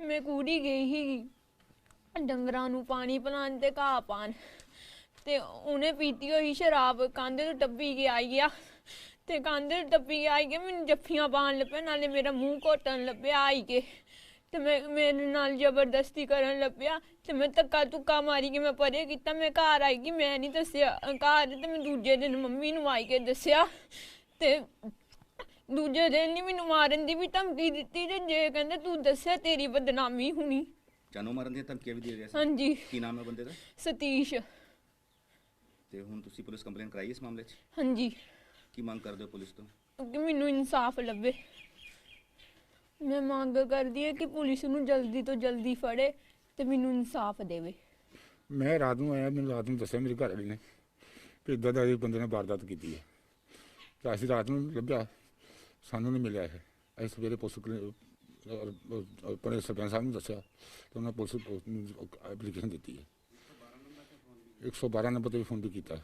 ਮੈਂ ਕੂੜੀ ਗਈ ਸੀਗੀ। ਡੰਗਰਾਂ ਨੂੰ ਪਾਣੀ ਪਿਲਾਉਣ ਤੇ ਘਾਹ ਪਾਣ ਤੇ ਉਹਨੇ ਪੀਤੀ ਹੋਈ ਸ਼ਰਾਬ, ਕੰਧ ਤੋਂ ਟੱਪੀ ਕੇ ਆਈ ਗਿਆ ਤੇ ਕੰਧ ਤੋਂ ਟੱਪੀ ਕੇ ਆਈ ਗਿਆ ਮੈਨੂੰ ਜੱਫੀਆਂ ਪਾਣ ਲੱਪਿਆ ਨਾਲੇ ਮੇਰਾ ਮੂੰਹ ਘੋਟਣ ਲੱਪਿਆ ਆਈ ਕੇ। ਤੇ ਮੈਂ, ਮੇਰੇ ਨਾਲ ਜ਼ਬਰਦਸਤੀ ਕਰਨ ਲੱਪਿਆ। ਤੇ ਮੈਂ ਧੱਕਾ ਧੁੱਕਾ ਮਾਰੀ ਕੇ ਮੈਂ ਪਰੇ ਕੀਤਾ, ਮੈਂ ਘਰ ਆਈ ਕਿ ਮੈਂ ਨਹੀਂ ਦੱਸਿਆ। ਘਰ ਤੇ ਮੈਂ ਦੂਜੇ ਦਿਨ ਮੰਮੀ ਨੂੰ ਆਈ ਕੇ ਦੱਸਿਆ। ਤੇ ਦੂਜੇ ਦਿਨ ਨਹੀਂ ਮੈਨੂੰ ਮਾਰਨ ਦੀ ਵੀ ਧਮਕੀ ਦਿੱਤੀ ਤੇ ਜੇ ਕਹਿੰਦੇ ਤੂੰ ਦੱਸਿਆ ਤੇਰੀ ਬਦਨਾਮੀ ਹੋਣੀ। ਜਾਨੋਂ ਮਾਰਨ ਦੀਆਂ ਧਮਕੀਆਂ ਵੀ ਦੇ ਰਿਹਾ ਸੀ? ਹਾਂਜੀ। ਕੀ ਨਾਮ ਹੈ ਬੰਦੇ ਦਾ? ਸਤੀਸ਼। ਤੇ ਹੁਣ ਤੁਸੀਂ ਪੁਲਿਸ ਕੰਪਲੇਂਟ ਕਰਾਈ ਇਸ ਮਾਮਲੇ 'ਚ? ਹਾਂਜੀ। ਕੀ ਮੰਗ ਕਰਦੇ ਹੋ ਪੁਲਿਸ ਤੋਂ? ਕਿ ਮੈਨੂੰ ਇਨਸਾਫ ਲੱਭੇ। ਮੈਂ ਮੰਗ ਕਰਦੀ ਹਾਂ ਕਿ ਪੁਲਿਸ ਨੂੰ ਜਲਦੀ ਤੋਂ ਜਲਦੀ ਫੜੇ ਤੇ ਮੈਨੂੰ ਇਨਸਾਫ ਦੇਵੇ। ਮੈਂ ਰਾਤ ਨੂੰ ਆਇਆ ਮੈਨੂੰ ਰਾਤ ਨੂੰ ਦੱਸਿਆ ਮੇਰੇ ਘਰ ਵਾਲੀ ਨੇ ਕਿ ਇਦਾਂ ਦਾ ਇਹ ਬੰਦੇ ਨੇ ਵਾਰਦਾਤ ਕੀਤੀ ਹੈ। ਤਾਂ ਅਸੀਂ ਰਾਤ ਨੂੰ ਲੱਭਿਆ। ਸਾਨੂੰ ਨਹੀਂ ਮਿਲਿਆ ਹੈ ਅਸੀਂ ਸਵੇਰੇ ਪੁਲਿਸ ਆਪਣੇ ਸਰਪੰਚ ਸਾਹਿਬ ਨੂੰ ਦੱਸਿਆ ਤੇ ਉਹਨਾਂ ਪੁਲਿਸ ਨੂੰ ਐਪਲੀਕੇਸ਼ਨ ਦਿੱਤੀ ਹੈ। 112 ਨੰਬਰ ਤੇ ਵੀ ਫੋਨ ਵੀ ਕੀਤਾ।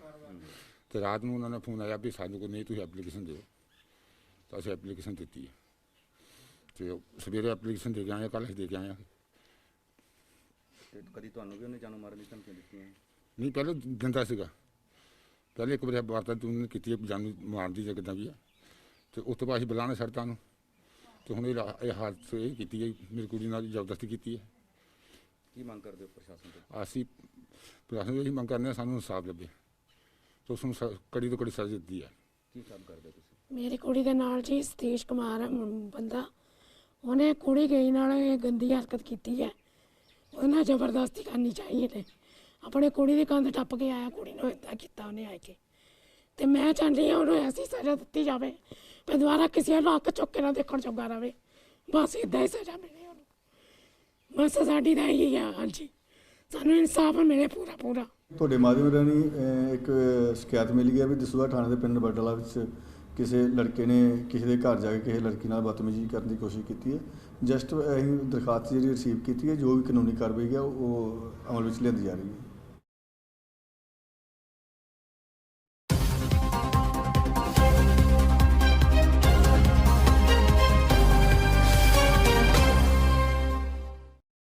ਤੇ ਰਾਤ ਨੂੰ ਉਹਨਾਂ ਨੇ ਫੋਨ ਆਇਆ ਵੀ ਸਾਨੂੰ ਕੋਈ ਨਹੀਂ ਤੁਸੀਂ ਐਪਲੀਕੇਸ਼ਨ ਦਿਓ। ਤਾਂ ਅਸੀਂ ਐਪਲੀਕੇਸ਼ਨ ਦਿੱਤੀ ਹੈ। ਤੇ ਸਵੇਰੇ ਐਪਲੀਕੇਸ਼ਨ ਦੇ ਕੇ ਆਏ ਕੱਲ੍ਹ ਦੇ ਕੇ ਆਏ ਹਾਂ ਤੇ ਕਦੀ ਤੁਹਾਨੂੰ ਵੀ ਉਹਨੇ ਜਾਨੋਂ ਮਾਰਨ ਦੀ ਧਮਕੀਆਂ ਦਿੱਤੀਆਂ? ਨਹੀਂ ਪਹਿਲਾਂ ਦਿੰਦਾ ਸੀਗਾ। ਪਹਿਲੇ ਇੱਕ ਵਾਰੀ ਵਾਰਤਾ ਤੂੰ ਕੀਤੀ ਜਾਨੂੰ ਮਾਰਦੀ ਜਾਂ ਕਿੱਦਾਂ ਵੀ ਆ। ਤੇ ਉਸ ਤੋਂ ਬਾਅਦ ਅਸੀਂ ਬੁਲਾਣਾ ਛੱਡਤਾ ਨੂੰ। ਤੇ ਹੁਣ ਇਹ ਇਹ ਹਾਦਸੇ ਇਹ ਕੀਤੀ ਹੈ ਮੇਰੀ ਕੁੜੀ ਨਾਲ ਜ਼ਬਰਦਸਤੀ ਕੀਤੀ ਹੈ। ਕੀ ਮੰਗ ਕਰਦੇ ਹੋ ਪ੍ਰਸ਼ਾਸਨ ਤੋਂ? ਅਸੀਂ ਪ੍ਰਸ਼ਾਸਨ ਨੂੰ ਇਹੀ ਮੰਗ ਕਰਨੇ ਆ ਸਾਨੂੰ ਇਨਸਾਫ ਲੱਭੇ। ਤੇ ਉਸ ਨੂੰ ਸ- ਕੜੀ ਤੋਂ ਕੜੀ ਸਜ਼ਾ ਦਿੱਤੀ ਹੈ। ਕੀ ਕੰਮ ਕਰਦੇ ਹੋ ਤੁਸੀਂ? ਮੇਰੀ ਕੁੜੀ ਦੇ ਨਾਲ ਜੀ ਸਤੀਸ਼ ਕੁਮਾਰ ਹੈ ਮੁੰ- ਬੰਦਾ। ਉਹਨੇ ਕੁੜੀ ਗਈ ਨਾਲ ਇਹ ਗੰਦੀ ਹਰਕਤ ਕੀਤੀ ਹੈ। ਉਹਦੇ ਨਾਲ ਜ਼ਬਰਦਸਤੀ ਕਰਨੀ ਚਾਹੀਏ ਤੇ। ਆਪਣੇ ਕੁੜੀ ਦੀ ਕੰਧ ਟੱਪ ਕੇ ਆਇਆ ਕੁੜੀ ਨੂੰ ਇਦਾਂ ਕੀਤਾ ਉਹਨੇ ਆ ਕੇ। ਤੇ ਮੈਂ ਚਾਹੁੰਦੀ ਹਾਂ ਉਹਨੂੰ ਐਸੀ ਸਜ਼ਾ ਦਿੱਤੀ ਜਾਵੇ ਵੀ ਦੁਬਾਰਾ ਕਿਸੇ ਨੂੰ ਅੱਖ ਚੁੱਕ ਕੇ ਨਾ ਦੇਖਣ ਜੋਗਾ ਰਵੇ। ਬਸ ਇਦਾਂ ਹੀ ਸਜ਼ਾ ਮਿਲੇ ਉਹਨੂੰ। ਬਸ ਸਾਡੀ ਤਾਂ ਇਹੀ ਆ, ਹਾਂਜੀ। ਸਾਨੂੰ ਇਨਸਾਫ ਮਿਲੇ ਪੂਰਾ ਪੂਰਾ। ਤੁਹਾਡੇ ਮਾਧਿਅਮ ਰਾਹੀਂ ਇੱਕ ਸ਼ਿਕਾਇਤ ਮਿਲੀ ਹੈ ਵੀ ਦਸੂਹਾ ਥਾਣੇ ਦੇ ਪਿੰਡ ਬਟਲਾ ਵਿੱਚ ਕਿਸੇ ਲੜਕੇ ਨੇ ਕਿਸੇ ਦੇ ਘਰ ਜਾ ਕੇ ਕਿਸੇ ਲੜਕੀ ਨਾਲ ਬਦਤਮੀਜ਼ੀ ਕਰਨ ਦੀ ਕੋਸ਼ਿਸ਼ ਕੀਤੀ ਹੈ। ਜਸਟ ਅਸੀਂ ਦਰਖਾਸਤ ਜਿਹੜੀ ਰਿਸੀਵ ਕੀਤੀ ਹੈ, ਜੋ ਵੀ ਕਾਨੂੰਨੀ ਕਾਰਵਾਈ ਹੈ, ਉਹ ਅਮਲ ਵਿੱਚ ਲਿਆਂਦੀ ਜਾ ਰਹੀ ਹੈ।